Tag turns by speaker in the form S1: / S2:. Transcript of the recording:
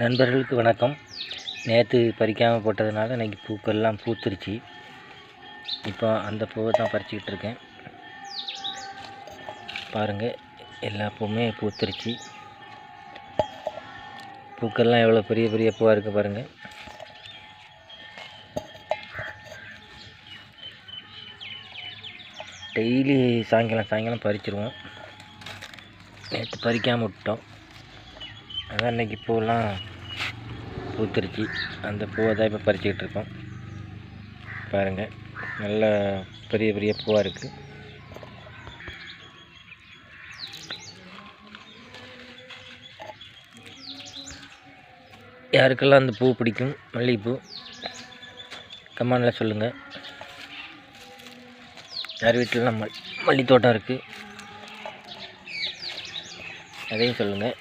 S1: நண்பர்களுக்கு வணக்கம். நேற்று பறிக்காமல் போட்டதுனால இன்றைக்கி பூக்கள்லாம் பூத்துருச்சு. இப்போ அந்த பூவை தான் பறிச்சுக்கிட்டு இருக்கேன். பாருங்கள் எல்லா பூவுமே பூத்துருச்சு. பூக்கள்லாம் எவ்வளோ பெரிய பெரிய பூவாக இருக்குது பாருங்கள் டெய்லி சாயங்காலம் சாயங்காலம் பறிச்சிருவோம். நேற்று பறிக்காமல் விட்டோம். அதான் இன்றைக்கி பூவெல்லாம் பூத்துருச்சு. அந்த பூவை தான் இப்போ பறிச்சுக்கிட்டு இருக்கோம். பாருங்கள் நல்ல பெரிய பெரிய பூவாக இருக்குது யாருக்கெல்லாம் அந்த பூ பிடிக்கும்? மல்லிகைப்பூ. கமானில் சொல்லுங்கள் யார் வீட்டிலலாம் மல் மல்லி தோட்டம் இருக்குது அதையும் சொல்லுங்கள்